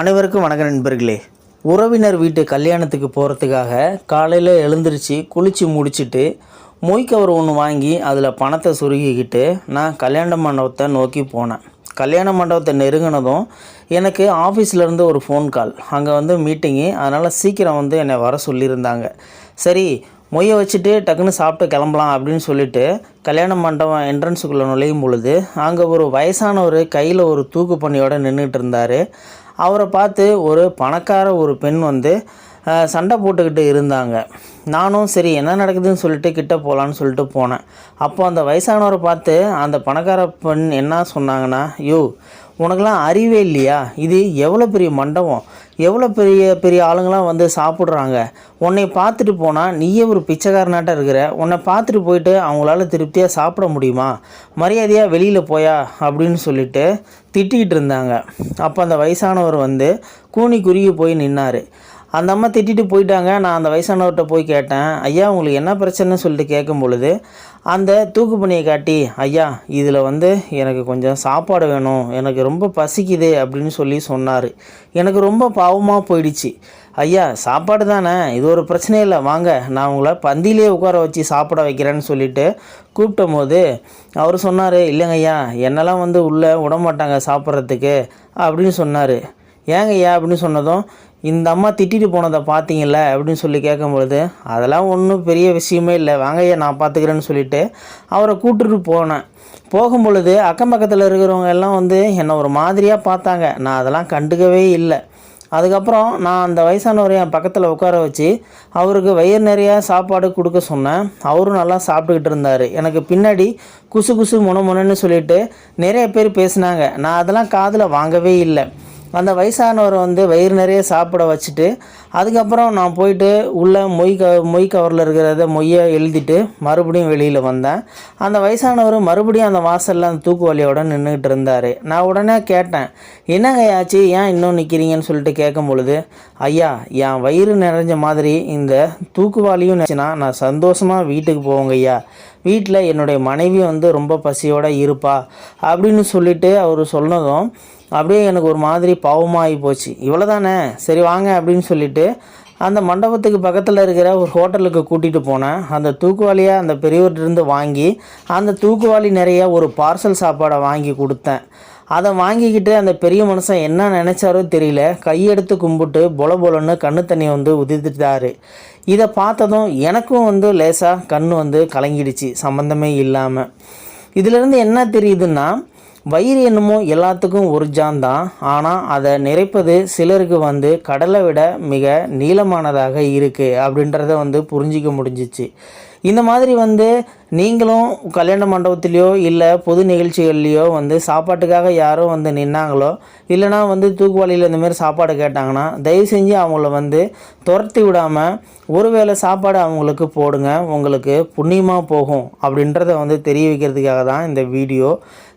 அனைவருக்கும் வணக்கம் நண்பர்களே. உறவினர் வீட்டு கல்யாணத்துக்கு போகிறதுக்காக காலையில் எழுந்திரிச்சு குளித்து முடிச்சிட்டு மொய் கவர் ஒன்று வாங்கி அதில் பணத்தை சுருகிக்கிட்டு நான் கல்யாண மண்டபத்தை நோக்கி போனேன். கல்யாண மண்டபத்தை நெருங்கினதும் எனக்கு ஆஃபீஸ்லேருந்து ஒரு ஃபோன் கால் அங்கே வந்து மீட்டிங்கு அதனால் சீக்கிரம் வந்து என்னை வர சொல்லியிருந்தாங்க. சரி மொய்யை வச்சுட்டு டக்குன்னு சாப்பிட்டு கிளம்பலாம் அப்படின்னு சொல்லிட்டு கல்யாண மண்டபம் என்ட்ரன்ஸுக்குள்ளே நுழையும் பொழுது அங்கே ஒரு வயசானவர் கையில் ஒரு தூக்கு பண்ணியோட நின்றுட்டு இருந்தார். அவரை பார்த்து ஒரு பணக்கார ஒரு பெண் வந்து சண்டை போட்டுக்கிட்டு இருந்தாங்க. நானும் சரி என்ன நடக்குதுன்னு சொல்லிட்டு கிட்ட போகலான்னு சொல்லிட்டு போனேன். அப்போ அந்த வயசானவரை பார்த்து அந்த பணக்கார பெண் என்ன சொன்னாங்கன்னா யோ உனக்கெல்லாம் அறிவே இல்லையா? இது எவ்வளோ பெரிய மண்டபம்? எவ்வளோ பெரிய பெரிய ஆளுங்களாம் வந்து சாப்பிட்றாங்க. உன்னை பார்த்துட்டு போனால் நீயே ஒரு பிச்சைக்காரனாட்டம் இருக்கிற. உன்னை பார்த்துட்டு போயிட்டு அவங்களால திருப்தியாக சாப்பிட முடியுமா? மரியாதையாக வெளியில் போயா? அப்படின்னு சொல்லிட்டு திட்டிகிட்டு இருந்தாங்க. அப்போ அந்த வயசானவர் வந்து கூனி குறுகி போய் நின்னார். அந்த அம்மா திட்டிட்டு போயிட்டாங்க. நான் அந்த வயசானவர்கிட்ட போய் கேட்டேன் ஐயா உங்களுக்கு என்ன பிரச்சனைன்னு சொல்லிட்டு கேட்கும் பொழுது அந்த தூக்கு பணியை காட்டி ஐயா இதில் வந்து எனக்கு கொஞ்சம் சாப்பாடு வேணும். எனக்கு ரொம்ப பசிக்குது அப்படின்னு சொல்லி சொன்னார். எனக்கு ரொம்ப பாவமாக போயிடுச்சு. ஐயா சாப்பாடு தானே? இது ஒரு பிரச்சனையே இல்லை. வாங்க நான் உங்களை பந்தியிலே உட்கார வச்சு சாப்பிட வைக்கிறேன்னு சொல்லிட்டு கூப்பிட்ட போது அவர் சொன்னார் இல்லைங்க ஐயா என்னெல்லாம் வந்து உள்ளே விட மாட்டாங்க சாப்பிட்றதுக்கு அப்படின்னு சொன்னார். ஏங்க ஐயா? அப்படின்னு சொன்னதும் இந்த அம்மா திட்டிட்டு போனதை பார்த்தீங்கல்ல அப்படின்னு சொல்லி கேட்கும்பொழுது அதெல்லாம் ஒன்றும் பெரிய விஷயமே இல்லை. வாங்கய்யா நான் பார்த்துக்கிறேன்னு சொல்லிட்டு அவரை கூட்டுட்டு போனேன். போகும் பொழுது அக்கம் பக்கத்தில் இருக்கிறவங்க எல்லாம் வந்து என்னை ஒரு மாதிரியாக பார்த்தாங்க. நான் அதெல்லாம் கண்டுக்கவே இல்லை. அதுக்கப்புறம் நான் அந்த வயசானவரை என் பக்கத்தில் உட்கார வச்சு அவருக்கு வயிறு நிறையா சாப்பாடு கொடுக்க சொன்னேன். அவரும் நல்லா சாப்பிட்டுக்கிட்டு இருந்தார். எனக்கு பின்னாடி குசு குசு முன முனன்னு சொல்லிட்டு நிறைய பேர் பேசினாங்க. நான் அதெல்லாம் காதில் வாங்கவே இல்லை. அந்த வயசானவர் வந்து வயிறு நிறைய சாப்பிட வச்சுட்டு அதுக்கப்புறம் நான் போயிட்டு உள்ளே மொய் க மொய் கவரில் இருக்கிறத மொய்யை எழுதிட்டு மறுபடியும் வெளியில் வந்தேன். அந்த வயசானவர் மறுபடியும் அந்த வாசலில் அந்த தூக்குவாளியோட நின்றுக்கிட்டு இருந்தார். நான் உடனே கேட்டேன் என்னங்க ஆச்சு? ஏன் இன்னும் நிற்கிறீங்கன்னு சொல்லிட்டு கேட்கும் பொழுது ஐயா என் வயிறு நிறைஞ்ச மாதிரி இந்த தூக்குவாளியும் நினச்சினா நான் சந்தோஷமாக வீட்டுக்கு போவோங்க ஐயா. வீட்டில் என்னுடைய மனைவி வந்து ரொம்ப பசியோடு இருப்பா அப்படின்னு சொல்லிட்டு அவர் சொன்னதும் அப்படியே எனக்கு ஒரு மாதிரி பாவமாகி போச்சு. இவ்வளோ தானே சரி வாங்க அப்படின்னு சொல்லிட்டு அந்த மண்டபத்துக்கு பக்கத்தில் இருக்கிற ஒரு ஹோட்டலுக்கு கூட்டிகிட்டு போனேன். அந்த தூக்குவாளியை அந்த பெரியவர்கிட்டருந்து வாங்கி அந்த தூக்குவாளி நிறைய ஒரு பார்சல் சாப்பாடை வாங்கி கொடுத்தேன். அதை வாங்கிக்கிட்டு அந்த பெரிய மனுஷன் என்ன நினச்சாரோ தெரியல. கையெடுத்து கும்பிட்டு பொல பொலன்னு கண்ணு தண்ணி வந்து உதிர்த்துட்டாரு. இதை பார்த்ததும் எனக்கும் வந்து லேசாக கண் வந்து கலங்கிடுச்சு. சம்மந்தமே இல்லாமல் இதிலிருந்து என்ன தெரியுதுன்னா வயிறு என்னமோ எல்லாத்துக்கும் ஒரு ஜான் தான். ஆனால் அதை நிறைப்பது சிலருக்கு வந்து கடலை விட மிக நீளமானதாக இருக்குது அப்படின்றத வந்து புரிஞ்சிக்க முடிஞ்சிச்சு. இந்த மாதிரி வந்து நீங்களும் கல்யாண மண்டபத்துலேயோ இல்லை பொது நிகழ்ச்சிகள்லையோ வந்து சாப்பாட்டுக்காக யாரோ வந்து நின்னாங்களோ இல்லைனா வந்து தூக்குவாளியில் இந்த மாதிரி சாப்பாடு கேட்டாங்கன்னா தயவு செஞ்சு அவங்கள வந்து துரத்தி விடாமல் ஒருவேளை சாப்பாடு அவங்களுக்கு போடுங்க உங்களுக்கு புண்ணியமாக போகும் அப்படின்றத வந்து தெரிய வைக்கிறதுக்காக தான் இந்த வீடியோ.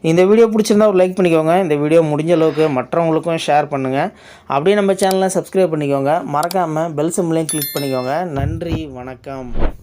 இந்த வீடியோ பிடிச்சிருந்தா ஒரு லைக் பண்ணிக்கோங்க. இந்த வீடியோ முடிஞ்ச அளவுக்கு மற்றவங்களுக்கும் ஷேர் பண்ணுங்கள் அப்படியே நம்ம சேனலை சப்ஸ்கிரைப் பண்ணிக்கோங்க. மறக்காமல் பெல் சிம்லையும் கிளிக் பண்ணிக்கோங்க. நன்றி வணக்கம்.